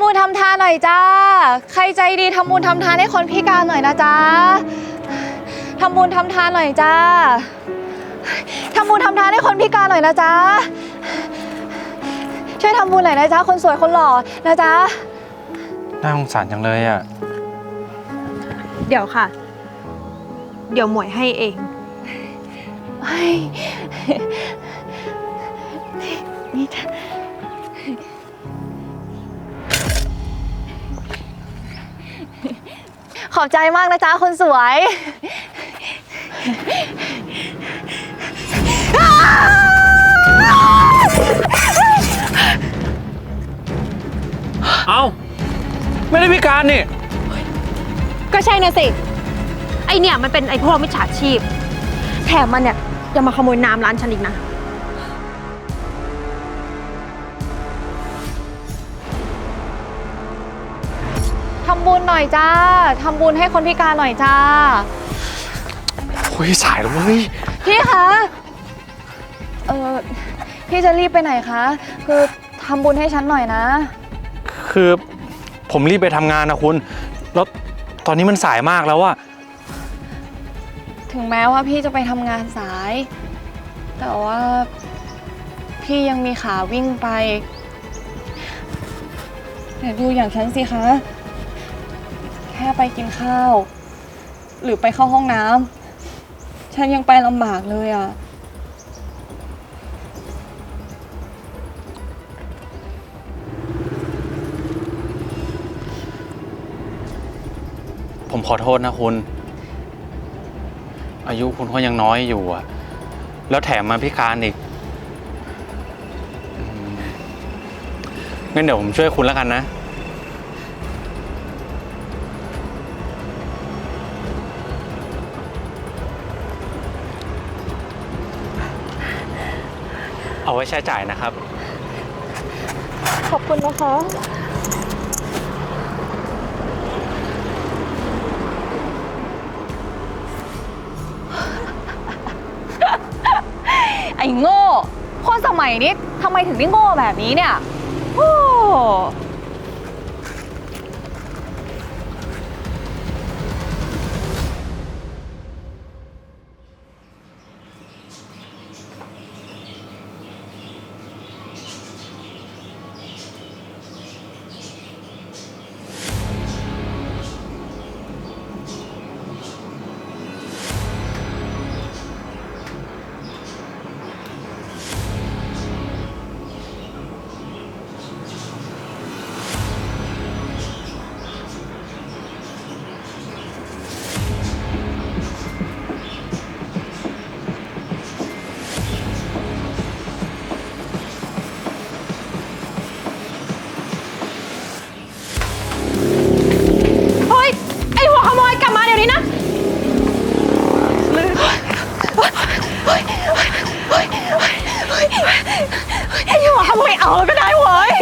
ำบุญทำทานหน่อยจ้า ใครใจดีทำบุญทำทานให้คนพิการหน่อยนะจ๊ะทำบุญทำทานหน่อยจ้าทำบุญทำทานให้คนพิการหน่อยนะจ๊ะ ช่วยทำบุญหน่อยนะจ๊ะ คนสวยคนหล่อนะจ๊ะ น่าสงสารจังเลยอะ เดี๋ยวค่ะ เดี๋ยวหมวยให้เองเฮ้ยนี่ ขอบใจมากนะจ๊ะคนสวย เอ้าไม่ได้พิการนี่ ก็ใช่นะสิ ไอเนี่ยมันเป็นไอพวกมิจฉาชีพ แถมมันเนี่ยยังมาขโมยน้ำร้านฉันอีกนะ ทำบุญหน่อยจ้าทำบุญให้คนพิการหน่อยจ้า โอ้ยสายแล้วเว้ย พี่คะ เออพี่จะรีบไปไหนคะ คือทำบุญให้ฉันหน่อยนะ คือผมรีบไปทำงานนะคุณ แล้วตอนนี้มันสายมากแล้วอะถึงแม้ว่าพี่จะไปทำงานสาย แต่ว่าพี่ยังมีขาวิ่งไป เดี๋ยวดูอย่างฉันสิคะแค่ไปกินข้าว หรือไปเข้าห้องน้ำฉันยังไปลำบากเลยอะ ผมขอโทษนะคุณ อายุคุณก็ยังน้อยอยู่อะแล้วแถมมาพิการอีกงั้นเดี๋ยวผมช่วยคุณแล้วกันนะ เอาไว้ใช้จ่ายนะครับ ขอบคุณนะคะ ไอ้โง่ คนสมัยนี้ทำไมถึงได้โง่แบบนี้เนี่ย โอ้ เอาก็ได้เว้ย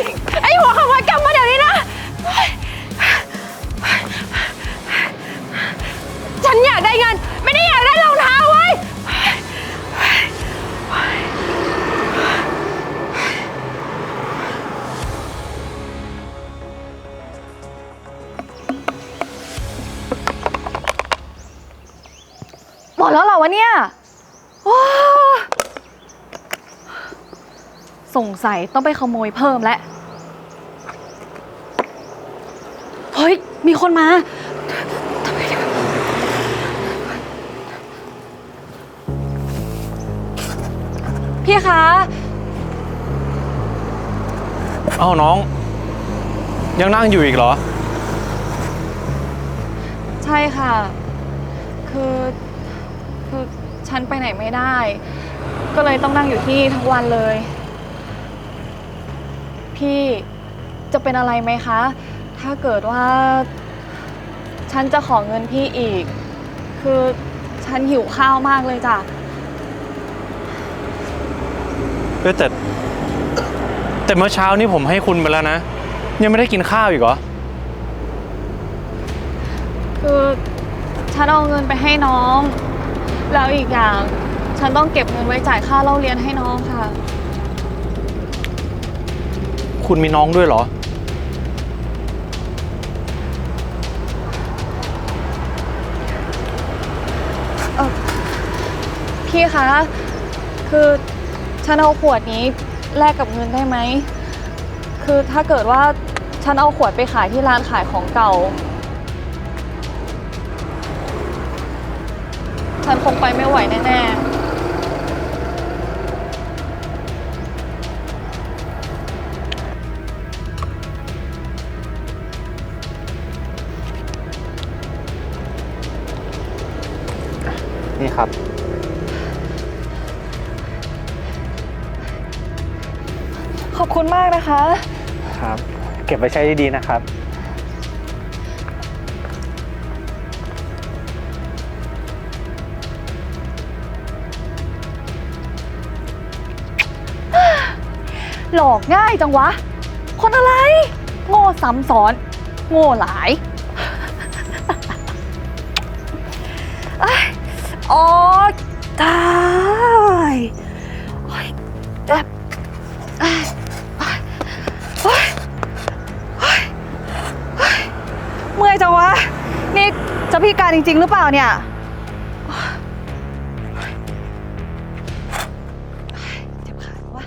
ไอ้หัวขโมยกลับมาเดี๋ยวนี้นะ ฉันอยากได้เงิน ไม่ได้อยากได้รองเท้าเว้ย หมดแล้วเหรอวะเนี่ยว้า สงสัยต้องไปขโมยเพิ่มแล้วเฮ้ย มีคนมาพี่คะ เอ้าน้อง ยังนั่งอยู่อีกเหรอ ใช่ค่ะ คือ คือ ฉันไปไหนไม่ได้ ก็เลยต้องนั่งอยู่ที่นี่ทั้งวันเลย พี่จะเป็นอะไรไหมคะ ถ้าเกิดว่า ฉันจะขอเงินพี่อีก คือฉันหิวข้าวมากเลยจ้ะ เฮ้ยแต่แต่เมื่อเช้านี้ผมให้คุณไปแล้วนะ ยังไม่ได้กินข้าวอีกเหรอ คือฉันเอาเงินไปให้น้อง แล้วอีกอย่าง ฉันต้องเก็บเงินไว้จ่ายค่าเล่าเรียนให้น้องค่ะ คุณมีน้องด้วยเหรอพี่คะ คือฉันเอาขวดนี้แลกกับเงินได้ไหม คือถ้าเกิดว่าฉันเอาขวดไปขายที่ร้านขายของเก่า ฉันคงไปไม่ไหวแน่ๆ ครับๆขอบคุณมากนะคะ ครับ เก็บไว้ใช้ดีๆนะครับ หลอกง่ายจังวะ คนอะไร โง่ซ้ำซ้อน โง่หลาย ตายโอ๊ยเจ็บเอ้ยโอ๊ยโอ๊ยโอ๊ยเมื่อยจังวะ นี่จะพิการจริง ๆ หรือเปล่าเนี่ยโอ๊ยเจ็บขาจังวะ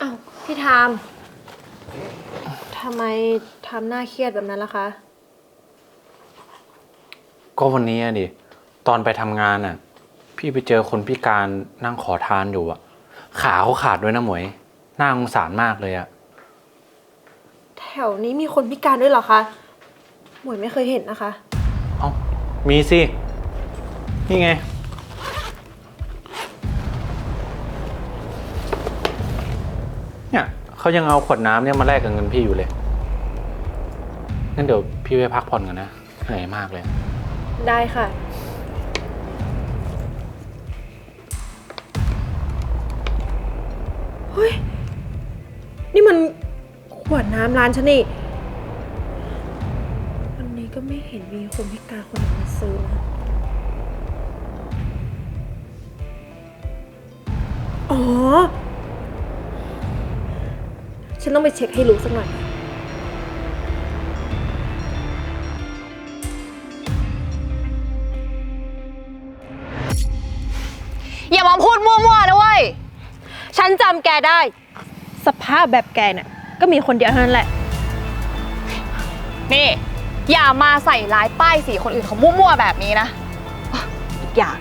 อ้าวพี่ทามทำไม ทำหน้าเครียดแบบนั้นล่ะคะ ก็วันนี้อะดิ ตอนไปทำงานอะ พี่ไปเจอคนพิการนั่งขอทานอยู่อะ ขาเขาขาดด้วยนะหมวย น่าสงสารมากเลยอะ แถวนี้มีคนพิการด้วยเหรอคะ หมวยไม่เคยเห็นนะคะ เอ้า มีสิ นี่ไง เนี่ยเขายังเอาขวดน้ำเนี่ยมาแลกกับเงินพี่อยู่เลย งั้นเดี๋ยวพี่ไปพักผ่อนกันนะเหนื่อยมากเลย ได้ค่ะ เฮ้ย นี่มันขวดน้ำร้านฉันนี่วันนี้ก็ไม่เห็นมีคนพิการคนไหนมาซื้อนะอ๋อ ฉันต้องไปเช็คให้รู้สักหน่อย อย่ามาพูดมั่วๆนะเว้ย ฉันจำแกได้ สภาพแบบแกเนี่ยก็มีคนเดียวเท่านั้นแหละ นี่ อย่ามาใส่ร้ายป้ายสีคนอื่นเขามั่วๆแบบนี้นะอะอีกอย่าง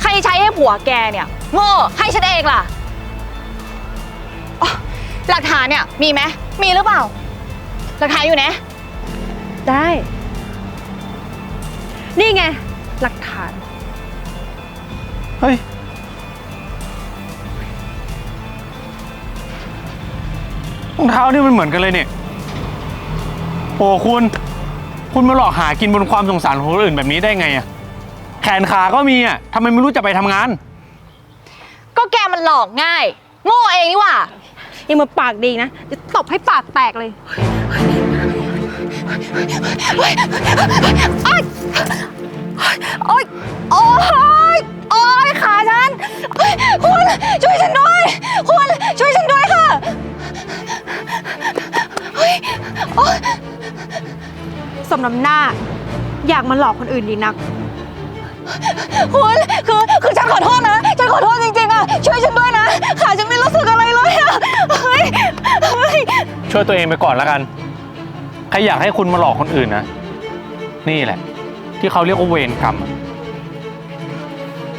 ใครใช้ให้ผัวแกเนี่ยโง่ให้ฉันเองล่ะอ๋อหลักฐานเนี่ยมีไหมมีหรือเปล่า หลักฐานอยู่ไหน ได้ นี่ไง หลักฐาน เฮ้ย รองเท้านี่มันเหมือนกันเลยเนี่ย โอ้คุณ คุณมาหลอกหากินบนความสงสารของคนอื่นแบบนี้ได้ไงอะแขนขาก็มีอะทำไมไม่รู้จะไปทำงาน ก็แกมันหลอกง่าย โง่เองนี่หว่ายังมาปากดีนะจะตบให้ปากแตกเลยโอ๊ยโอ๊ยโอ๊ยขาฉันเฮ้ยคุณช่วยฉันด้วยคุณช่วยฉันด้วยค่ะเฮ้ ยโอ๊ยสมน้ำหน้า อยากมาหลอกคนอื่นดีนัก คุณคือคือฉันขอโทษนะ ฉันขอโทษจริงๆอะช่วยฉันด้วยนะ ขาฉันไม่รู้สึกอะไรเลยอะเฮ้ยเฮ้ยช่วยตัวเองไปก่อนแล้วกัน ใครอยากให้คุณมาหลอกคนอื่นนะ นี่แหละ ที่เขาเรียกว่าเวรกรรม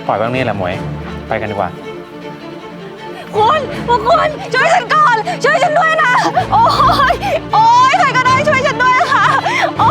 ปล่อยไว้ตรงนี้แหละหมวย ไปกันดีกว่า คุณพวกคุณช่วยฉันก่อน ช่วยฉันด้วยนะ โอ้ยโอ้ยใครก็ได้ช่วยฉันด้วยค่ะ โอ้